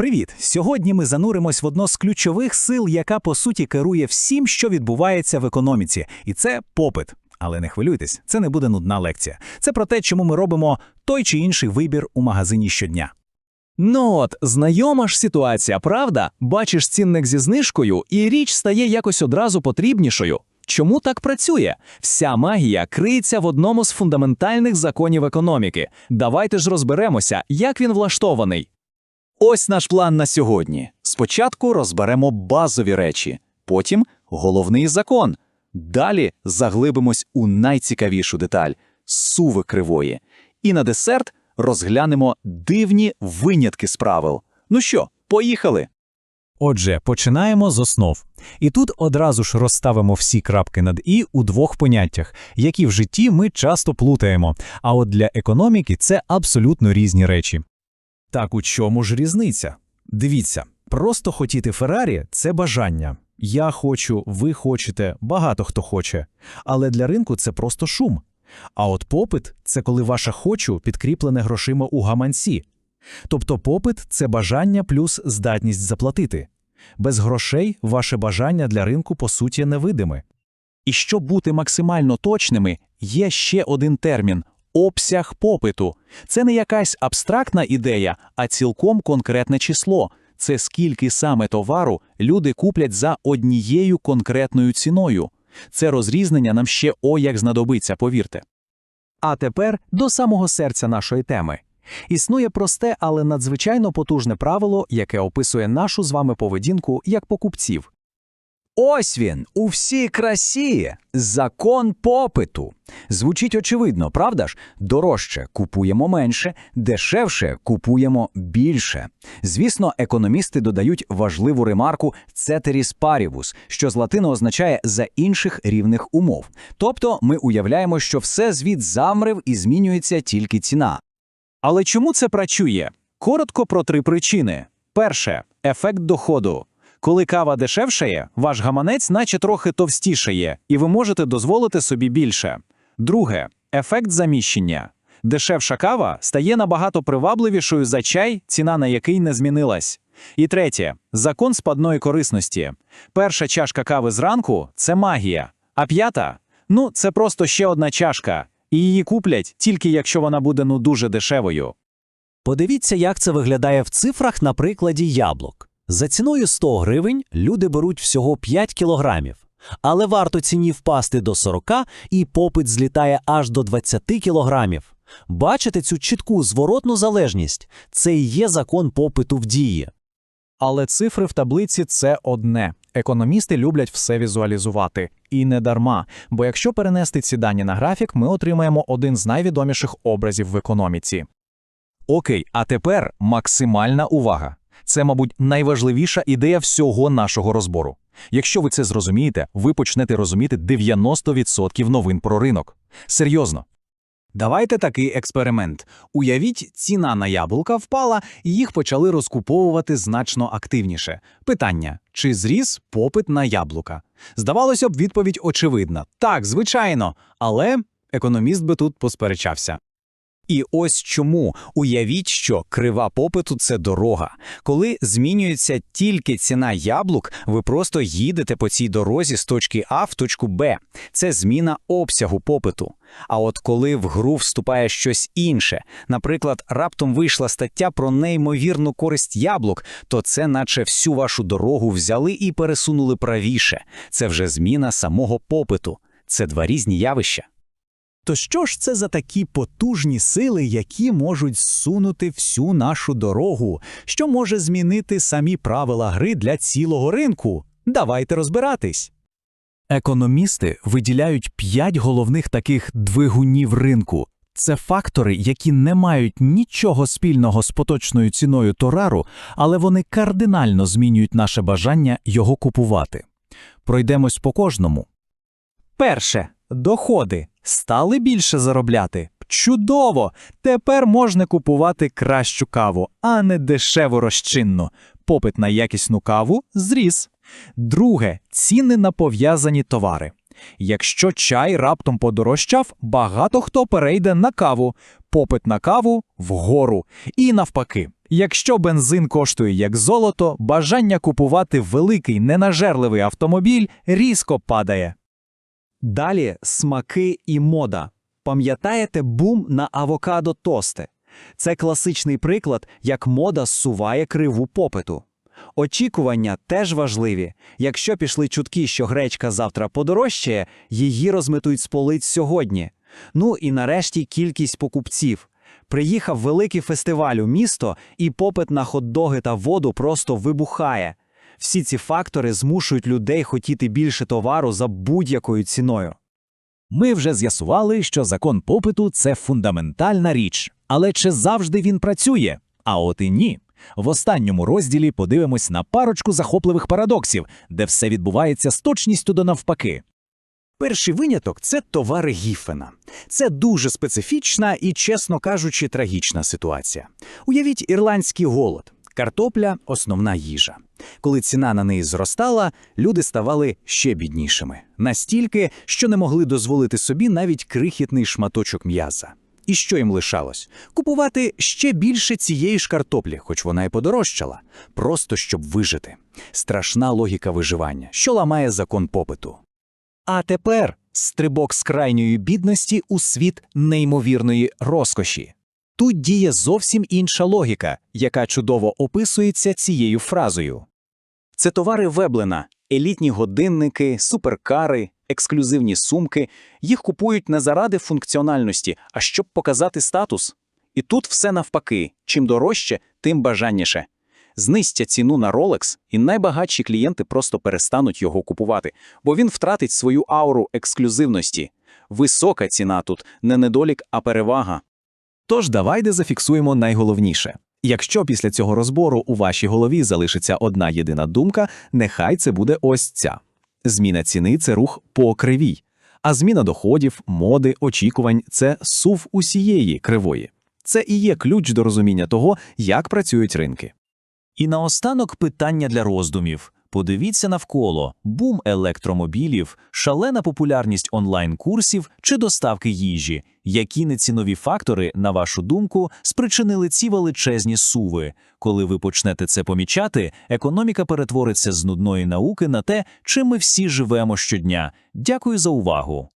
Привіт! Сьогодні ми зануримось в одно з ключових сил, яка по суті керує всім, що відбувається в економіці, і це попит. Але не хвилюйтесь, це не буде нудна лекція. Це про те, чому ми робимо той чи інший вибір у магазині щодня. Ну от, знайома ж ситуація, правда? Бачиш цінник зі знижкою, і річ стає якось одразу потрібнішою. Чому так працює? Вся магія криється в одному з фундаментальних законів економіки. Давайте ж розберемося, як він влаштований. Ось наш план на сьогодні. Спочатку розберемо базові речі, потім головний закон. Далі заглибимось у найцікавішу деталь суви кривої. І на десерт розглянемо дивні винятки з правил. Ну що, поїхали? Отже, починаємо з основ. І тут одразу ж розставимо всі крапки над і у двох поняттях, які в житті ми часто плутаємо. А от для економіки це абсолютно різні речі. Так у чому ж різниця? Дивіться, просто хотіти Феррарі це бажання. Я хочу, ви хочете, багато хто хоче. Але для ринку це просто шум. А от попит це коли ваше хочу підкріплене грошима у гаманці. Тобто попит це бажання плюс здатність заплатити. Без грошей ваше бажання для ринку по суті невидиме. І щоб бути максимально точними, є ще один термін обсяг попиту. Це не якась абстрактна ідея, а цілком конкретне число. Це скільки саме товару люди куплять за однією конкретною ціною. Це розрізнення нам ще о як знадобиться, повірте. А тепер до самого серця нашої теми. Існує просте, але надзвичайно потужне правило, яке описує нашу з вами поведінку як покупців. Ось він, у всій красі, закон попиту. Звучить очевидно, правда ж? Дорожче купуємо менше, дешевше купуємо більше. Звісно, економісти додають важливу ремарку «ceteris paribus», що з латину означає «за інших рівних умов». Тобто ми уявляємо, що все звіт замрив і змінюється тільки ціна. Але чому це працює? Коротко про три причини. Перше ефект доходу. Коли кава дешевшає, ваш гаманець наче трохи товстішає, і ви можете дозволити собі більше. Друге ефект заміщення. Дешевша кава стає набагато привабливішою за чай, ціна на який не змінилась. І третє закон спадної корисності. Перша чашка кави зранку це магія, а п'ята ну, це просто ще одна чашка, і її куплять тільки якщо вона буде ну дуже дешевою. Подивіться, як це виглядає в цифрах на прикладі яблук. За ціною 100 гривень люди беруть всього 5 кілограмів. Але варто ціні впасти до 40, і попит злітає аж до 20 кілограмів. Бачите цю чітку зворотну залежність? Це і є закон попиту в дії. Але цифри в таблиці це одне. Економісти люблять все візуалізувати. І не дарма, бо якщо перенести ці дані на графік, ми отримаємо один з найвідоміших образів в економіці. Окей, а тепер максимальна увага. Це, мабуть, найважливіша ідея всього нашого розбору. Якщо ви це зрозумієте, ви почнете розуміти 90% новин про ринок. Серйозно. Давайте такий експеримент. Уявіть, ціна на яблука впала, і їх почали розкуповувати значно активніше. Питання: чи зріс попит на яблука? Здавалося б, відповідь очевидна. Так, звичайно, але економіст би тут посперечався. І ось чому уявіть, що крива попиту це дорога. Коли змінюється тільки ціна яблук, ви просто їдете по цій дорозі з точки А в точку Б. Це зміна обсягу попиту. А от коли в гру вступає щось інше, наприклад, раптом вийшла стаття про неймовірну користь яблук, то це наче всю вашу дорогу взяли і пересунули правіше. Це вже зміна самого попиту. Це два різні явища. То що ж це за такі потужні сили, які можуть зсунути всю нашу дорогу, що може змінити самі правила гри для цілого ринку? Давайте розбиратись. Економісти виділяють п'ять головних таких двигунів ринку. Це фактори, які не мають нічого спільного з поточною ціною товару, але вони кардинально змінюють наше бажання його купувати. Пройдемось по кожному. Перше доходи. Стали більше заробляти? Чудово! Тепер можна купувати кращу каву, а не дешеву розчинну. Попит на якісну каву зріс. Друге ціни на пов'язані товари. Якщо чай раптом подорожчав, багато хто перейде на каву. попит на каву вгору. І навпаки. Якщо бензин коштує як золото, бажання купувати великий ненажерливий автомобіль різко падає. Далі смаки і мода. Пам'ятаєте бум на авокадо тости? Це класичний приклад, як мода зсуває криву попиту. Очікування теж важливі. Якщо пішли чутки, що гречка завтра подорожчає, її розметують з полиць сьогодні. Ну і нарешті кількість покупців. Приїхав великий фестиваль у місто, і попит на хот-доги та воду просто вибухає. Всі ці фактори змушують людей хотіти більше товару за будь-якою ціною. Ми вже з'ясували, що закон попиту це фундаментальна річ. Але чи завжди він працює? А от і ні. В останньому розділі подивимось на парочку захопливих парадоксів, де все відбувається з точністю до навпаки. Перший виняток це товари Гіфена. Це дуже специфічна і, чесно кажучи, трагічна ситуація. Уявіть ірландський голод. Картопля основна їжа. Коли ціна на неї зростала, люди ставали ще біднішими. Настільки, що не могли дозволити собі навіть крихітний шматочок м'яса. І що їм лишалось? Купувати ще більше цієї ж картоплі, хоч вона і подорожчала, просто щоб вижити. Страшна логіка виживання, що ламає закон попиту. А тепер стрибок з крайньої бідності у світ неймовірної розкоші. Тут діє зовсім інша логіка, яка чудово описується цією фразою. Це товари Веблена, елітні годинники, суперкари, ексклюзивні сумки. Їх купують не заради функціональності, а щоб показати статус. І тут все навпаки: чим дорожче, тим бажанніше. Знизьте ціну на Rolex, і найбагатші клієнти просто перестануть його купувати, бо він втратить свою ауру ексклюзивності. Висока ціна тут не недолік, а перевага. Тож давайте зафіксуємо найголовніше. Якщо після цього розбору у вашій голові залишиться одна єдина думка, нехай це буде ось ця. Зміна ціни це рух по кривій, а зміна доходів, моди, очікувань це сув усієї кривої. Це і є ключ до розуміння того, як працюють ринки. І наостанок питання для роздумів. Подивіться навколо: бум електромобілів, шалена популярність онлайн-курсів чи доставки їжі. Які нецінові фактори, на вашу думку, спричинили ці величезні суви? Коли ви почнете це помічати, економіка перетвориться з нудної науки на те, чим ми всі живемо щодня. Дякую за увагу.